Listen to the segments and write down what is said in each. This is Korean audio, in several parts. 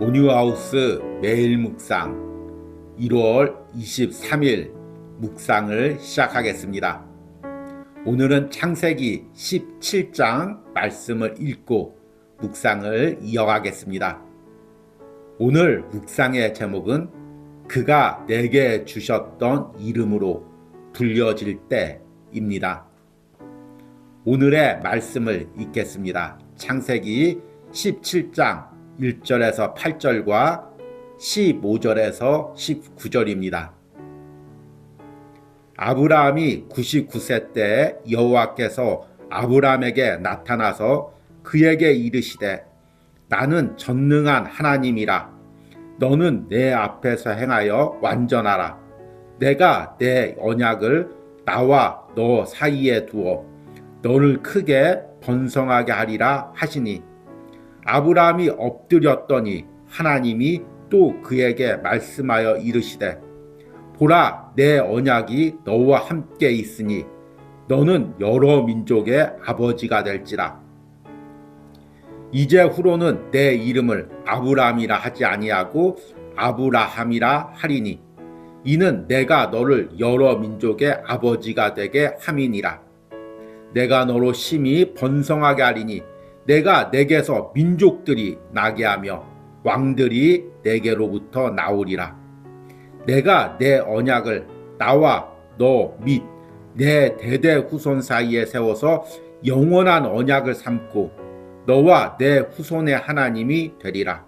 온유하우스 매일 묵상 1월 23일 묵상을 시작하겠습니다. 오늘은 창세기 17장 말씀을 읽고 묵상을 이어가겠습니다. 오늘 묵상의 제목은 그가 내게 주셨던 이름으로 불려질 때입니다. 오늘의 말씀을 읽겠습니다. 창세기 17장 1절에서 8절과 15절에서 19절입니다. 아브라함이 99세 때 여호와께서 아브라함에게 나타나서 그에게 이르시되 나는 전능한 하나님이라. 너는 내 앞에서 행하여 완전하라. 내가 내 언약을 나와 너 사이에 두어 너를 크게 번성하게 하리라 하시니 아브라함이 엎드렸더니 하나님이 또 그에게 말씀하여 이르시되 보라 내 언약이 너와 함께 있으니 너는 여러 민족의 아버지가 될지라. 이제 후로는 내 이름을 아브라함이라 하지 아니하고 아브라함이라 하리니 이는 내가 너를 여러 민족의 아버지가 되게 함이니라. 내가 너로 심히 번성하게 하리니 내가 내게서 민족들이 나게 하며 왕들이 내게로부터 나오리라. 내가 내 언약을 나와 너 및 내 대대 후손 사이에 세워서 영원한 언약을 삼고 너와 내 후손의 하나님이 되리라.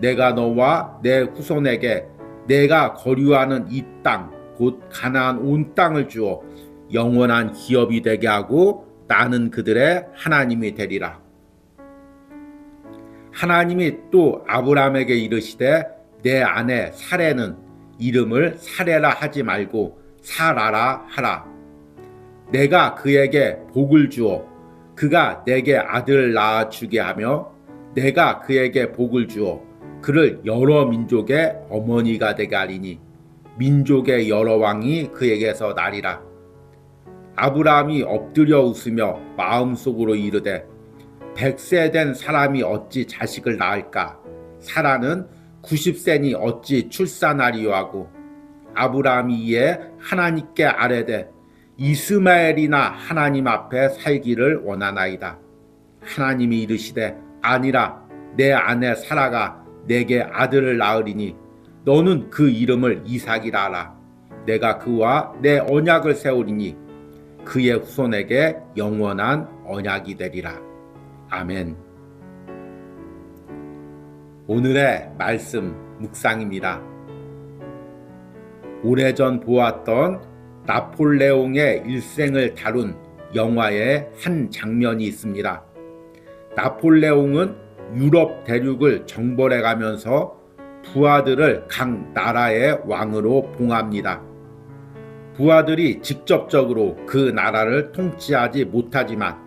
내가 너와 내 후손에게 내가 거류하는 이 땅, 곧 가나안 온 땅을 주어 영원한 기업이 되게 하고 나는 그들의 하나님이 되리라. 하나님이 또 아브라함에게 이르시되 내 아내 사레는 이름을 사레라 하지 말고 사라라 하라. 내가 그에게 복을 주어 그가 내게 아들을 낳아 주게 하며 내가 그에게 복을 주어 그를 여러 민족의 어머니가 되게 하리니 민족의 여러 왕이 그에게서 나리라. 아브라함이 엎드려 웃으며 마음속으로 이르되 백세 된 사람이 어찌 자식을 낳을까? 사라는 90세니 어찌 출산하리요 하고 아브라함이 이에 하나님께 아뢰되 이스마엘이나 하나님 앞에 살기를 원하나이다. 하나님이 이르시되 아니라 내 아내 사라가 내게 아들을 낳으리니 너는 그 이름을 이삭이라 하라. 내가 그와 내 언약을 세우리니 그의 후손에게 영원한 언약이 되리라. 아멘. 오늘의 말씀 묵상입니다. 오래전 보았던 나폴레옹의 일생을 다룬 영화의 한 장면이 있습니다. 나폴레옹은 유럽 대륙을 정벌해 가면서 부하들을 각 나라의 왕으로 봉합니다. 부하들이 직접적으로 그 나라를 통치하지 못하지만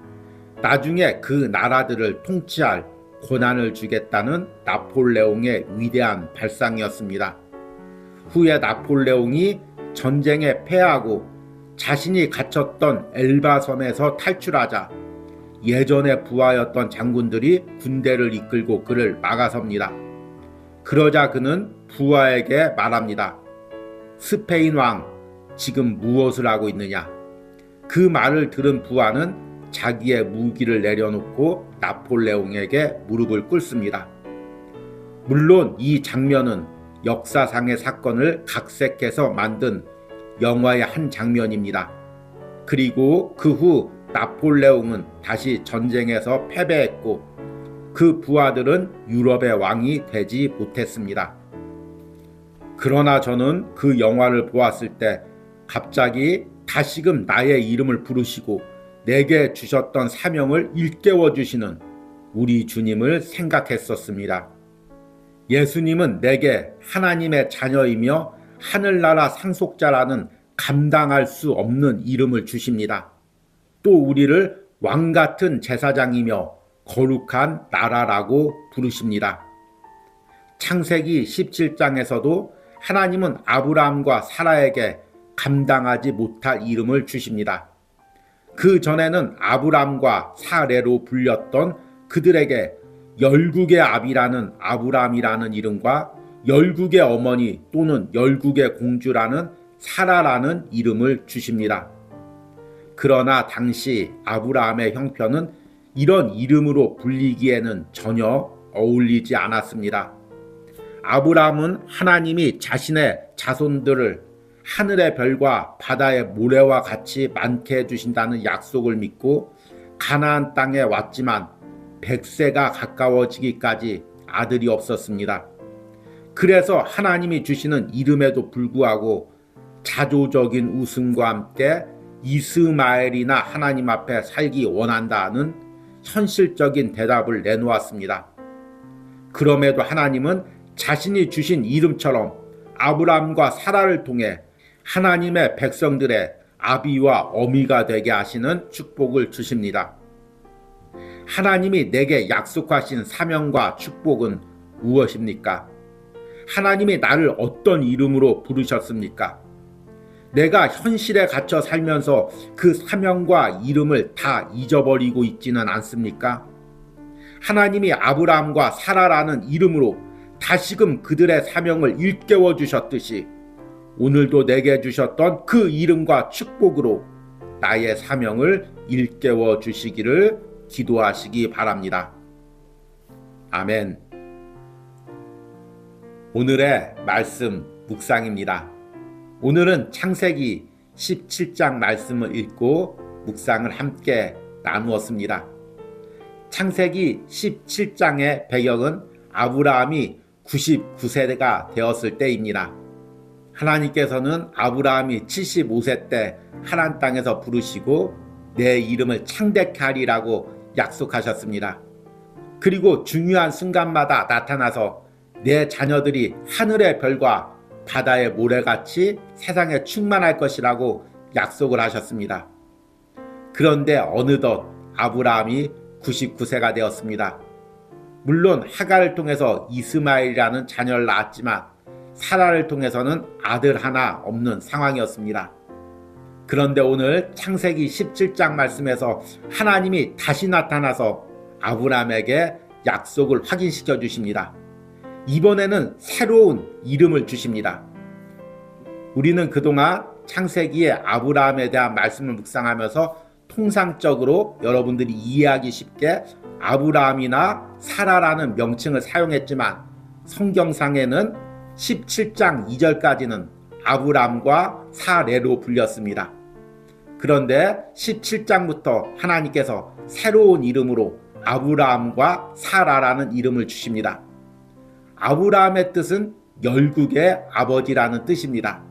나중에 그 나라들을 통치할 권한을 주겠다는 나폴레옹의 위대한 발상이었습니다. 후에 나폴레옹이 전쟁에 패하고 자신이 갇혔던 엘바 섬에서 탈출하자 예전의 부하였던 장군들이 군대를 이끌고 그를 막아섭니다. 그러자 그는 부하에게 말합니다. 스페인 왕 지금 무엇을 하고 있느냐? 그 말을 들은 부하는 자기의 무기를 내려놓고 나폴레옹에게 무릎을 꿇습니다. 물론 이 장면은 역사상의 사건을 각색해서 만든 영화의 한 장면입니다. 그리고 그 후 나폴레옹은 다시 전쟁에서 패배했고 그 부하들은 유럽의 왕이 되지 못했습니다. 그러나 저는 그 영화를 보았을 때 갑자기 다시금 나의 이름을 부르시고 내게 주셨던 사명을 일깨워 주시는 우리 주님을 생각했었습니다. 예수님은 내게 하나님의 자녀이며 하늘나라 상속자라는 감당할 수 없는 이름을 주십니다. 또 우리를 왕 같은 제사장이며 거룩한 나라라고 부르십니다. 창세기 17장에서도 하나님은 아브라함과 사라에게 감당하지 못할 이름을 주십니다. 그 전에는 아브람과 사레로 불렸던 그들에게 열국의 아비라는 아브람이라는 이름과 열국의 어머니 또는 열국의 공주라는 사라라는 이름을 주십니다. 그러나 당시 아브라함의 형편은 이런 이름으로 불리기에는 전혀 어울리지 않았습니다. 아브라함은 하나님이 자신의 자손들을 하늘의 별과 바다의 모래와 같이 많게 해주신다는 약속을 믿고 가나안 땅에 왔지만 100세가 가까워지기까지 아들이 없었습니다. 그래서 하나님이 주시는 이름에도 불구하고 자조적인 웃음과 함께 이스마엘이나 하나님 앞에 살기 원한다는 현실적인 대답을 내놓았습니다. 그럼에도 하나님은 자신이 주신 이름처럼 아브람과 사라를 통해 하나님의 백성들의 아비와 어미가 되게 하시는 축복을 주십니다. 하나님이 내게 약속하신 사명과 축복은 무엇입니까? 하나님이 나를 어떤 이름으로 부르셨습니까? 내가 현실에 갇혀 살면서 그 사명과 이름을 다 잊어버리고 있지는 않습니까? 하나님이 아브라함과 사라라는 이름으로 다시금 그들의 사명을 일깨워 주셨듯이 오늘도 내게 주셨던 그 이름과 축복으로 나의 사명을 일깨워 주시기를 기도하시기 바랍니다. 아멘. 오늘의 말씀 묵상입니다. 오늘은 창세기 17장 말씀을 읽고 묵상을 함께 나누었습니다. 창세기 17장의 배경은 아브라함이 99세가 되었을 때입니다. 하나님께서는 아브라함이 75세 때 하란 땅에서 부르시고 내 이름을 창대케 하리라고 약속하셨습니다. 그리고 중요한 순간마다 나타나서 내 자녀들이 하늘의 별과 바다의 모래같이 세상에 충만할 것이라고 약속을 하셨습니다. 그런데 어느덧 아브라함이 99세가 되었습니다. 물론 하가를 통해서 이스마엘이라는 자녀를 낳았지만 사라를 통해서는 아들 하나 없는 상황이었습니다. 그런데 오늘 창세기 17장 말씀에서 하나님이 다시 나타나서 아브라함에게 약속을 확인시켜 주십니다. 이번에는 새로운 이름을 주십니다. 우리는 그동안 창세기의 아브라함에 대한 말씀을 묵상하면서 통상적으로 여러분들이 이해하기 쉽게 아브라함이나 사라라는 명칭을 사용했지만 성경상에는 17장 2절까지는 아브라함과 사레로 불렸습니다. 그런데 17장부터 하나님께서 새로운 이름으로 아브라함과 사라라는 이름을 주십니다. 아브라함의 뜻은 열국의 아버지라는 뜻입니다.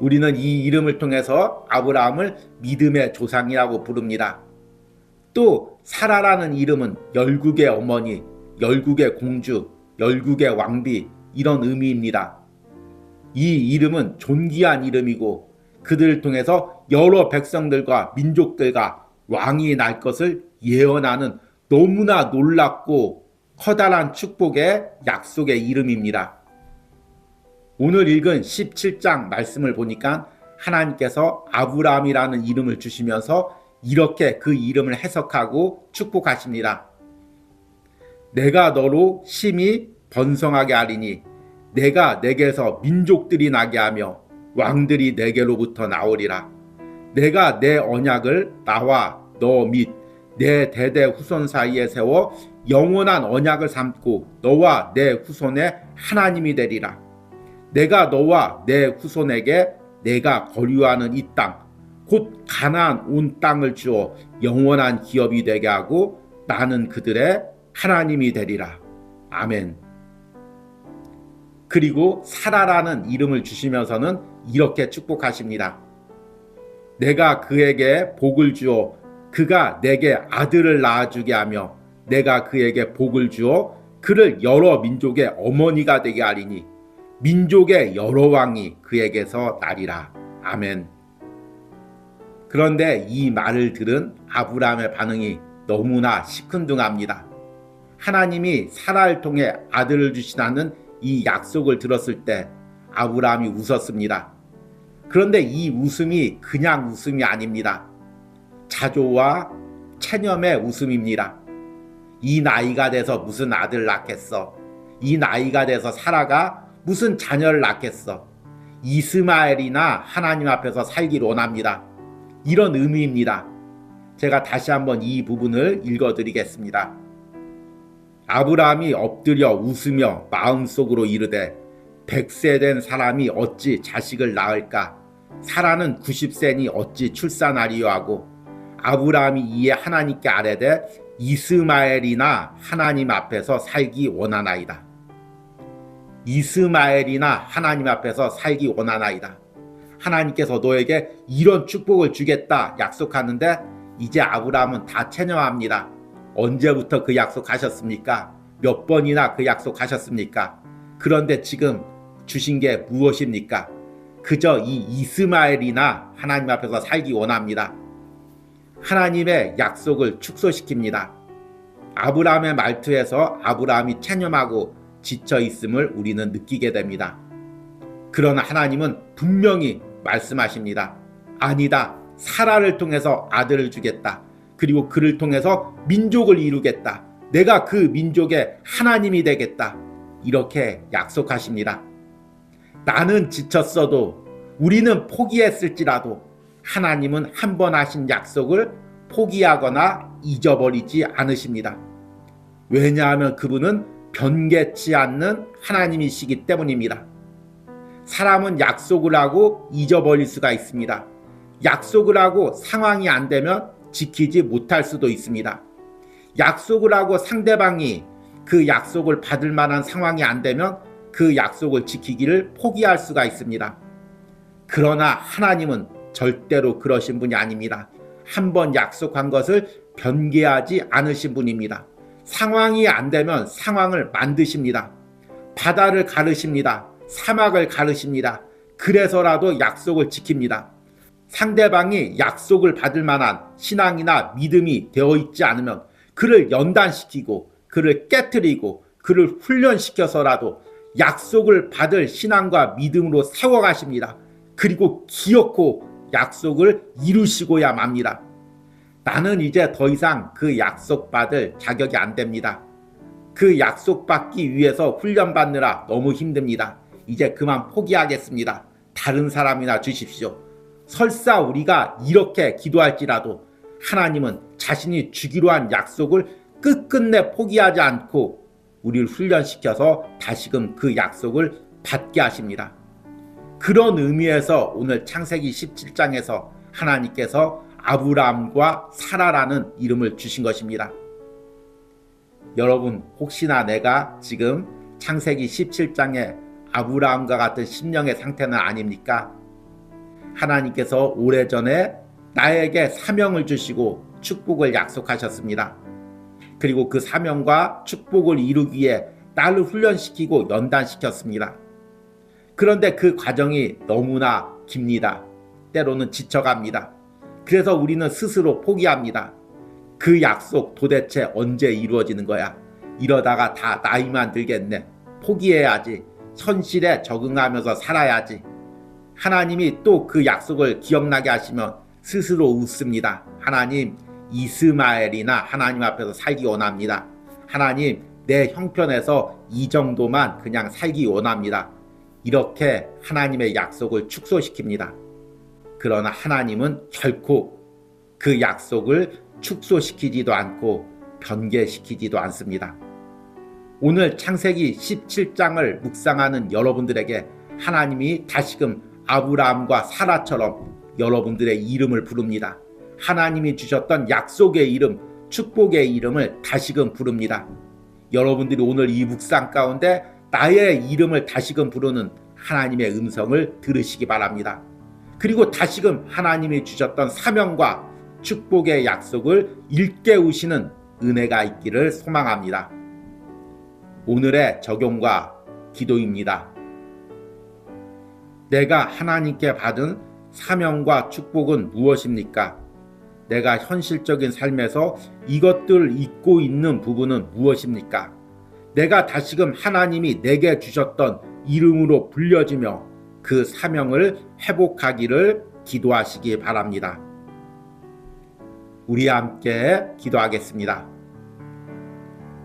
우리는 이 이름을 통해서 아브라함을 믿음의 조상이라고 부릅니다. 또 사라라는 이름은 열국의 어머니, 열국의 공주, 열국의 왕비 이런 의미입니다. 이 이름은 존귀한 이름이고 그들을 통해서 여러 백성들과 민족들과 왕이 날 것을 예언하는 너무나 놀랍고 커다란 축복의 약속의 이름입니다. 오늘 읽은 17장 말씀을 보니까 하나님께서 아브라함이라는 이름을 주시면서 이렇게 그 이름을 해석하고 축복하십니다. 내가 너로 심히 번성하게 하리니 내가 내게서 민족들이 나게 하며 왕들이 내게로부터 나오리라. 내가 내 언약을 나와 너 및 내 대대 후손 사이에 세워 영원한 언약을 삼고 너와 내 후손의 하나님이 되리라. 내가 너와 내 후손에게 내가 거류하는 이 땅, 곧 가나안 온 땅을 주어 영원한 기업이 되게 하고 나는 그들의 하나님이 되리라. 아멘. 그리고 사라라는 이름을 주시면서는 이렇게 축복하십니다. 내가 그에게 복을 주어 그가 내게 아들을 낳아주게 하며 내가 그에게 복을 주어 그를 여러 민족의 어머니가 되게 하리니 민족의 여러 왕이 그에게서 나리라. 아멘. 그런데 이 말을 들은 아브라함의 반응이 너무나 시큰둥합니다. 하나님이 사라를 통해 아들을 주시다는 이 약속을 들었을 때 아브라함이 웃었습니다. 그런데 이 웃음이 그냥 웃음이 아닙니다. 자조와 체념의 웃음입니다. 이 나이가 돼서 무슨 아들 낳겠어? 이 나이가 돼서 사라가 무슨 자녀를 낳겠어? 이스마엘이나 하나님 앞에서 살길 원합니다. 이런 의미입니다. 제가 다시 한번 이 부분을 읽어드리겠습니다. 아브라함이 엎드려 웃으며 마음속으로 이르되 백세 된 사람이 어찌 자식을 낳을까? 사라는 90세니 어찌 출산하리요 하고 아브라함이 이에 하나님께 아뢰되 이스마엘이나 하나님 앞에서 살기 원하나이다. 이스마엘이나 하나님 앞에서 살기 원하나이다. 하나님께서 너에게 이런 축복을 주겠다 약속하는데 이제 아브라함은 다 체념합니다. 언제부터 그 약속하셨습니까? 몇 번이나 그 약속하셨습니까? 그런데 지금 주신 게 무엇입니까? 그저 이 이스마엘이나 하나님 앞에서 살기 원합니다. 하나님의 약속을 축소시킵니다. 아브라함의 말투에서 아브라함이 체념하고 지쳐 있음을 우리는 느끼게 됩니다. 그러나 하나님은 분명히 말씀하십니다. 아니다. 사라를 통해서 아들을 주겠다. 그리고 그를 통해서 민족을 이루겠다. 내가 그 민족의 하나님이 되겠다. 이렇게 약속하십니다. 나는 지쳤어도 우리는 포기했을지라도 하나님은 한 번 하신 약속을 포기하거나 잊어버리지 않으십니다. 왜냐하면 그분은 변개치 않는 하나님이시기 때문입니다. 사람은 약속을 하고 잊어버릴 수가 있습니다. 약속을 하고 상황이 안 되면 지키지 못할 수도 있습니다. 약속을 하고 상대방이 그 약속을 받을 만한 상황이 안 되면 그 약속을 지키기를 포기할 수가 있습니다. 그러나 하나님은 절대로 그러신 분이 아닙니다. 한 번 약속한 것을 변개하지 않으신 분입니다. 상황이 안 되면 상황을 만드십니다. 바다를 가르십니다. 사막을 가르십니다. 그래서라도 약속을 지킵니다. 상대방이 약속을 받을 만한 신앙이나 믿음이 되어 있지 않으면 그를 연단시키고 그를 깨뜨리고 그를 훈련시켜서라도 약속을 받을 신앙과 믿음으로 세워가십니다. 그리고 기어코 약속을 이루시고야 맙니다. 나는 이제 더 이상 그 약속 받을 자격이 안 됩니다. 그 약속 받기 위해서 훈련 받느라 너무 힘듭니다. 이제 그만 포기하겠습니다. 다른 사람이나 주십시오. 설사 우리가 이렇게 기도할지라도 하나님은 자신이 주기로 한 약속을 끝끝내 포기하지 않고 우리를 훈련시켜서 다시금 그 약속을 받게 하십니다. 그런 의미에서 오늘 창세기 17장에서 하나님께서 아브라함과 사라라는 이름을 주신 것입니다. 여러분 혹시나 내가 지금 창세기 17장에 아브라함과 같은 심령의 상태는 아닙니까? 하나님께서 오래전에 나에게 사명을 주시고 축복을 약속하셨습니다. 그리고 그 사명과 축복을 이루기 위해 나를 훈련시키고 연단시켰습니다. 그런데 그 과정이 너무나 깁니다. 때로는 지쳐갑니다. 그래서 우리는 스스로 포기합니다. 그 약속 도대체 언제 이루어지는 거야? 이러다가 다 나이만 들겠네. 포기해야지. 현실에 적응하면서 살아야지. 하나님이 또 그 약속을 기억나게 하시면 스스로 웃습니다. 하나님, 이스마엘이나 하나님 앞에서 살기 원합니다. 하나님, 내 형편에서 이 정도만 그냥 살기 원합니다. 이렇게 하나님의 약속을 축소시킵니다. 그러나 하나님은 결코 그 약속을 축소시키지도 않고 변개시키지도 않습니다. 오늘 창세기 17장을 묵상하는 여러분들에게 하나님이 다시금 아브라함과 사라처럼 여러분들의 이름을 부릅니다. 하나님이 주셨던 약속의 이름, 축복의 이름을 다시금 부릅니다. 여러분들이 오늘 이 묵상 가운데 나의 이름을 다시금 부르는 하나님의 음성을 들으시기 바랍니다. 그리고 다시금 하나님이 주셨던 사명과 축복의 약속을 일깨우시는 은혜가 있기를 소망합니다. 오늘의 적용과 기도입니다. 내가 하나님께 받은 사명과 축복은 무엇입니까? 내가 현실적인 삶에서 이것들 잊고 있는 부분은 무엇입니까? 내가 다시금 하나님이 내게 주셨던 이름으로 불려지며 그 사명을 회복하기를 기도하시기 바랍니다. 우리 함께 기도하겠습니다.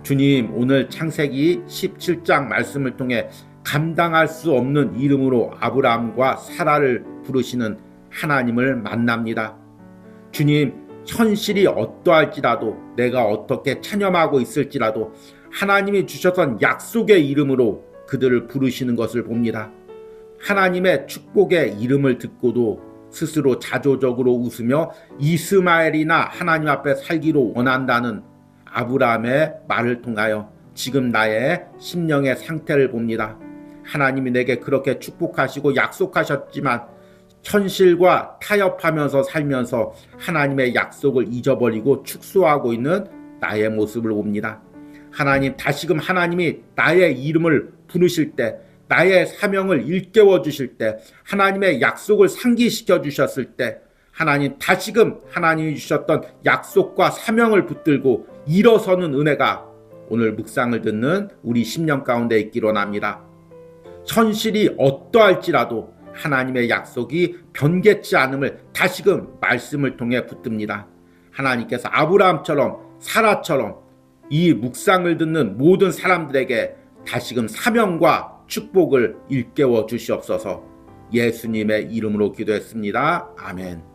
주님 오늘 창세기 17장 말씀을 통해 감당할 수 없는 이름으로 아브라함과 사라를 부르시는 하나님을 만납니다. 주님 현실이 어떠할지라도 내가 어떻게 찬염하고 있을지라도 하나님이 주셨던 약속의 이름으로 그들을 부르시는 것을 봅니다. 하나님의 축복의 이름을 듣고도 스스로 자조적으로 웃으며 이스마엘이나 하나님 앞에 살기로 원한다는 아브라함의 말을 통하여 지금 나의 심령의 상태를 봅니다. 하나님이 내게 그렇게 축복하시고 약속하셨지만 현실과 타협하면서 살면서 하나님의 약속을 잊어버리고 축소하고 있는 나의 모습을 봅니다. 하나님 다시금 하나님이 나의 이름을 부르실 때 나의 사명을 일깨워 주실 때 하나님의 약속을 상기시켜 주셨을 때 하나님 다시금 하나님이 주셨던 약속과 사명을 붙들고 일어서는 은혜가 오늘 묵상을 듣는 우리 심령 가운데 있기로 합니다. 현실이 어떠할지라도 하나님의 약속이 변개치 않음을 다시금 말씀을 통해 붙듭니다. 하나님께서 아브라함처럼 사라처럼 이 묵상을 듣는 모든 사람들에게 다시금 사명과 축복을 일깨워 주시옵소서 예수님의 이름으로 기도했습니다. 아멘.